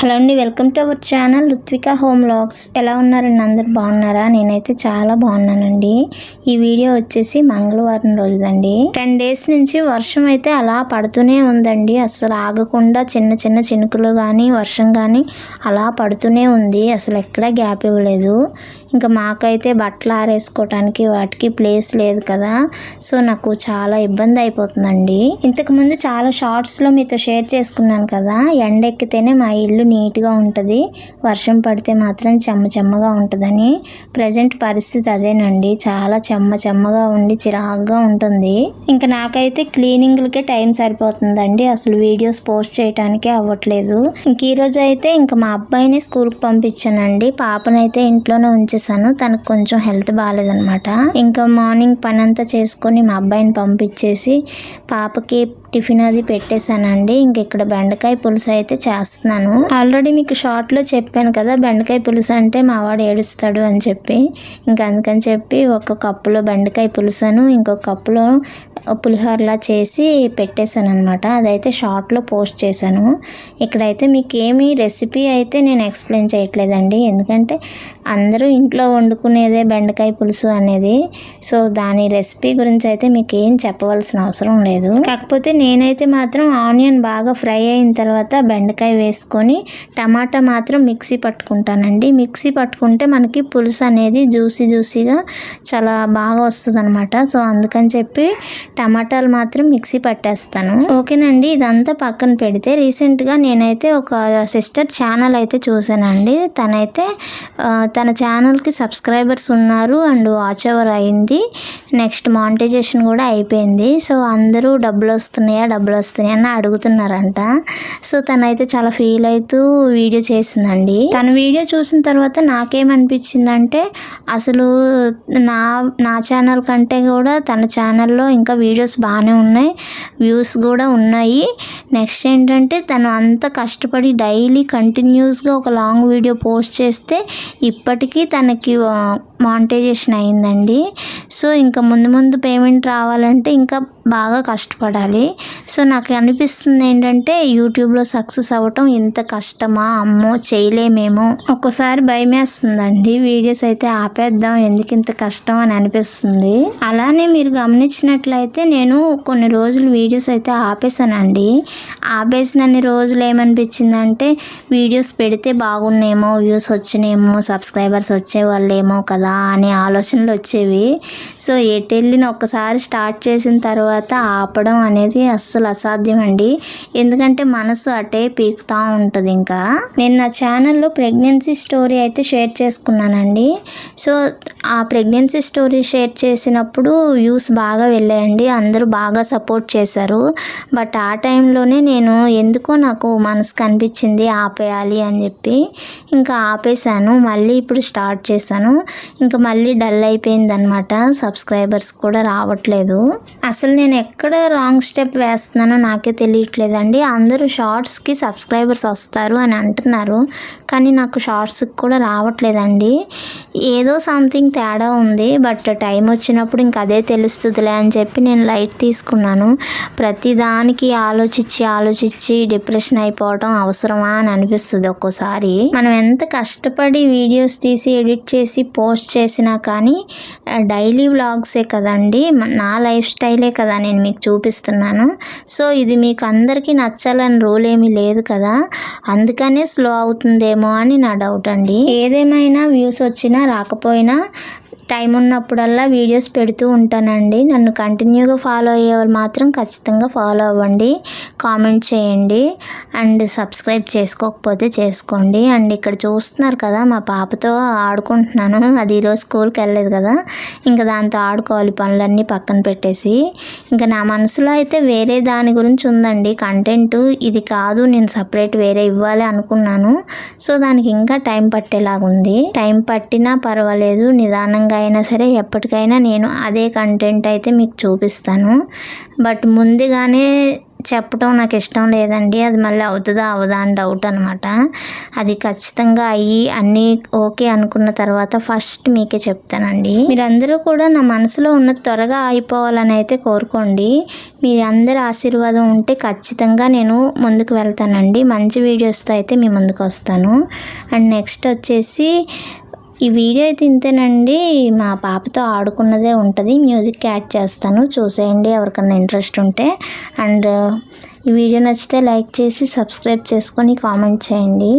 Hello అండి welcome to our channel Ruthvika home vlogs ఎలా ఉన్నారండి? అందరు బాగున్నారా? నేనైతే చాలా బాగున్నానండి. ఈ వీడియో వచ్చేసి మంగళవారం రోజుదండి. టెన్ డేస్ నుంచి వర్షం అయితే అలా పడుతూనే ఉందండి. అసలు ఆగకుండా చిన్న చిన్న చినుకులు కానీ వర్షం కానీ అలా పడుతూనే ఉంది. అసలు ఎక్కడా గ్యాప్ ఇవ్వలేదు. ఇంకా మాకైతే బట్టలు ఆరేసుకోవటానికి వాటికి ప్లేస్ లేదు కదా. సో నాకు చాలా ఇబ్బంది అయిపోతుందండి. ఇంతకుముందు చాలా షార్ట్స్లో మీతో షేర్ చేసుకున్నాను కదా. ఎండ ఎక్కితేనే మా ఇల్లు నీట్గా ఉంటుంది. వర్షం పడితే మాత్రం చెమ్మ చెమ్మగా ఉంటుందని. ప్రజెంట్ పరిస్థితి అదేనండి. చాలా చెమ్మ చెమ్మగా ఉండి చిరాగ్గా ఉంటుంది. ఇంకా నాకైతే క్లీనింగ్లకే టైం సరిపోతుందండి. అసలు వీడియోస్ పోస్ట్ చేయడానికే అవ్వట్లేదు. ఇంక ఈరోజు అయితే ఇంకా మా అబ్బాయిని స్కూల్కి పంపించానండి. పాపనైతే ఇంట్లోనే ఉంచేసాను తనకు కొంచెం హెల్త్ బాగాలేదనమాట ఇంకా మార్నింగ్ పని అంతా చేసుకొని మా అబ్బాయిని పంపించేసి పాపకి టిఫిన్ అది పెట్టేశానండి. ఇంక ఇక్కడ బెండకాయ పులుసు అయితే చేస్తున్నాను. ఆల్రెడీ మీకు షార్ట్లో చెప్పాను కదా బెండకాయ పులుసు అంటే మా వాడు ఏడుస్తాడు అని చెప్పి. ఇంకా అందుకని చెప్పి ఒక కప్పులో బెండకాయ పులుసును ఇంకో కప్పులో పులిహోరలా చేసి పెట్టేశాను అనమాట అదైతే షార్ట్లో పోస్ట్ చేశాను. ఇక్కడైతే మీకు ఏమి రెసిపీ అయితే నేను ఎక్స్ప్లెయిన్ చేయట్లేదండి. ఎందుకంటే అందరూ ఇంట్లో వండుకునేదే బెండకాయ పులుసు అనేది. సో దాని రెసిపీ గురించి అయితే మీకు ఏం చెప్పవలసిన అవసరం లేదు. కాకపోతే నేనైతే మాత్రం ఆనియన్ బాగా ఫ్రై అయిన తర్వాత బెండకాయ వేసుకొని టమాటా మాత్రం మిక్సీ పట్టుకుంటానండి. మిక్సీ పట్టుకుంటే మనకి పులుసు అనేది జ్యూసీ జ్యూసీగా చాలా బాగా వస్తుంది అనమాట సో అందుకని చెప్పి టమాటాలు మాత్రం మిక్సీ పట్టేస్తాను. ఓకేనండి ఇదంతా పక్కన పెడితే రీసెంట్గా నేనైతే ఒక సిస్టర్ ఛానల్ అయితే చూసానండి. తనైతే తన ఛానల్కి సబ్స్క్రైబర్స్ ఉన్నారు అండ్ వాచ్ ఓవర్ అయింది. నెక్స్ట్ మానిటైజేషన్ కూడా అయిపోయింది. సో అందరూ డబ్బులు వస్తున్నాయా డబ్బులు వస్తున్నాయా అని అడుగుతున్నారంట. సో తనైతే చాలా ఫీల్ అవుతూ వీడియో చేసిందండి. తన వీడియో చూసిన తర్వాత నాకేమనిపించిందంటే అసలు నా నా ఛానల్ కంటే కూడా తన ఛానల్లో ఇంకా వీడియోస్ బాగానే ఉన్నాయి వ్యూస్ కూడా ఉన్నాయి. నెక్స్ట్ ఏంటంటే తను అంత కష్టపడి డైలీ కంటిన్యూస్గా ఒక లాంగ్ వీడియో పోస్ట్ చేస్తే ఇప్పటికీ తనకి మానిటైజేషన్ అయిందండి. సో ఇంకా ముందు ముందు పేమెంట్ రావాలంటే ఇంకా బాగా కష్టపడాలి. సో నాకు అనిపిస్తుంది ఏంటంటే యూట్యూబ్లో సక్సెస్ అవ్వటం ఇంత కష్టమా? అమ్మో చేయలేమేమో. ఒక్కోసారి భయమేస్తుందండి. వీడియోస్ అయితే ఆపేద్దాం ఎందుకు ఇంత కష్టం అని అనిపిస్తుంది. అలానే మీరు గమనించినట్లయితే నేను కొన్ని రోజులు వీడియోస్ అయితే ఆపేసానండి ఆపేసినన్ని రోజులు ఏమనిపించిందంటే వీడియోస్ పెడితే బాగున్నేమో వ్యూస్ వచ్చినేమో సబ్స్క్రైబర్స్ వచ్చేవాళ్ళేమో కదా అనే ఆలోచనలు వచ్చేవి. సో ఎటు వెళ్ళిన ఒక్కసారి స్టార్ట్ చేసిన తర్వాత ఆపడం అనేది అస్సలు అసాధ్యం అండి ఎందుకంటే మనసు అటే పీకుతూ ఉంటుంది ఇంకా. నేను నా ఛానల్లో ప్రెగ్నెన్సీ స్టోరీ అయితే షేర్ చేసుకున్నానండి. సో ఆ ప్రెగ్నెన్సీ స్టోరీ షేర్ చేసినప్పుడు వ్యూస్ బాగా వెళ్ళాయండి. అందరూ బాగా సపోర్ట్ చేశారు. బట్ ఆ టైంలోనే నేను ఎందుకో నాకు మనసుకు అనిపించింది ఆపేయాలి అని చెప్పి ఇంకా ఆపేశాను. మళ్ళీ ఇప్పుడు స్టార్ట్ చేశాను. ఇంకా మళ్ళీ డల్ అయిపోయింది అనమాట సబ్స్క్రైబర్స్ కూడా రావట్లేదు. అసలు నేను ఎక్కడ రాంగ్ స్టెప్ వేస్తున్నానో నాకే తెలియట్లేదండి. అందరూ షార్ట్స్కి సబ్స్క్రైబర్స్ వస్తారు అని అంటున్నారు. కానీ నాకు షార్ట్స్కి కూడా రావట్లేదండి. ఏదో సంథింగ్ తేడా ఉంది బట్ టైం వచ్చినప్పుడు ఇంక అదే తెలుస్తుందిలే అని చెప్పి నేను లైట్ తీసుకున్నాను. ప్రతిదానికి ఆలోచించి ఆలోచించి డిప్రెషన్ అయిపోవడం అవసరమా అని అనిపిస్తుంది ఒక్కోసారి. మనం ఎంత కష్టపడి వీడియోస్ తీసి ఎడిట్ చేసి పోస్ట్ చేసినా కానీ డైలీ వ్లాగ్సే కదండి నా లైఫ్ స్టైలే కదా నేను మీకు చూపిస్తున్నాను. సో ఇది మీకు అందరికీ నచ్చాలని రూల్ ఏమీ లేదు కదా. అందుకనే స్లో అవుతుందేమో అని నా డౌట్ అండి. ఏదేమైనా వ్యూస్ వచ్చినా రాకపోయినా టైం ఉన్నప్పుడల్లా వీడియోస్ పెడుతూ ఉంటానండి. నన్ను కంటిన్యూగా ఫాలో అయ్యే వాళ్ళు మాత్రం ఖచ్చితంగా ఫాలో అవ్వండి. కామెంట్ చేయండి. అండ్ సబ్స్క్రైబ్ చేసుకోకపోతే చేసుకోండి. అండ్ ఇక్కడ చూస్తున్నారు కదా మా పాపతో ఆడుకుంటున్నాను. అది ఈరోజు స్కూల్కి వెళ్ళలేదు కదా. ఇంకా దాంతో ఆడుకోవాలి పనులన్నీ పక్కన పెట్టేసి. ఇంకా నా మనసులో అయితే వేరే దాని గురించి ఉందండి. కంటెంట్ ఇది కాదు నేను సపరేట్ వేరే ఇవ్వాలి అనుకున్నాను. సో దానికి ఇంకా టైం పట్టేలాగా ఉంది టైం పట్టినా పర్వాలేదు నిదానంగా అయినా సరే ఎప్పటికైనా నేను అదే కంటెంట్ అయితే మీకు చూపిస్తాను. బట్ ముందుగానే చెప్పడం నాకు ఇష్టం లేదండి. అది మళ్ళీ అవుతుందా అవదా అని డౌట్ అనమాట అది ఖచ్చితంగా అయ్యి అన్నీ ఓకే అనుకున్న తర్వాత ఫస్ట్ మీకే చెప్తానండి. మీరందరూ కూడా నా మనసులో ఉన్న త్వరగా అయిపోవాలని అయితే కోరుకోండి. మీ అందరి ఆశీర్వాదం ఉంటే ఖచ్చితంగా నేను ముందుకు వెళ్తానండి. మంచి వీడియోస్తో అయితే మీ ముందుకు వస్తాను. అండ్ నెక్స్ట్ వచ్చేసి ఈ వీడియో అయితే ఇంతేనండి మా పాపతో ఆడుకున్నదే ఉంటుంది. మ్యూజిక్ యాడ్ చేస్తాను. చూసేయండి ఎవరికన్నా ఇంట్రెస్ట్ ఉంటే. అండ్ ఈ వీడియో నచ్చితే లైక్ చేసి సబ్స్క్రైబ్ చేసుకొని కామెంట్ చేయండి.